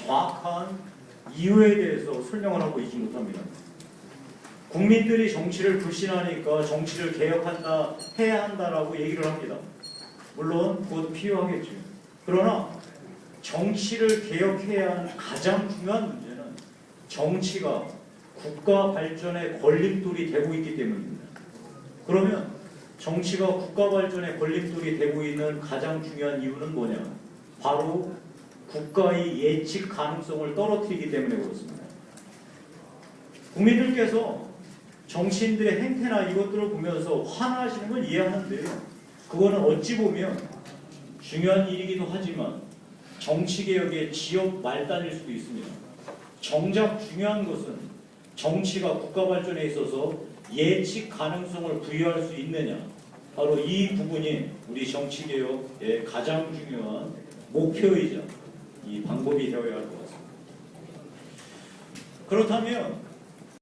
정확한 이유에 대해서 설명을 하고 있지 못합니다. 국민들이 정치를 불신하니까 정치를 개혁한다, 해야 한다라고 얘기를 합니다. 물론 그것도 필요하겠죠. 그러나 정치를 개혁해야 하는 가장 중요한 문제는 정치가 국가 발전의 걸림돌이 되고 있기 때문입니다. 그러면 정치가 국가 발전의 걸림돌이 되고 있는 가장 중요한 이유는 뭐냐? 바로 국가의 예측 가능성을 떨어뜨리기 때문에 그렇습니다. 국민들께서 정치인들의 행태나 이것들을 보면서 화나시는 건 이해하는데요. 그거는 어찌 보면 중요한 일이기도 하지만 정치개혁의 지역 말단일 수도 있습니다. 정작 중요한 것은 정치가 국가 발전에 있어서 예측 가능성을 부여할 수 있느냐. 바로 이 부분이 우리 정치개혁의 가장 중요한 목표이자 이 방법이 되어야 할 것 같습니다. 그렇다면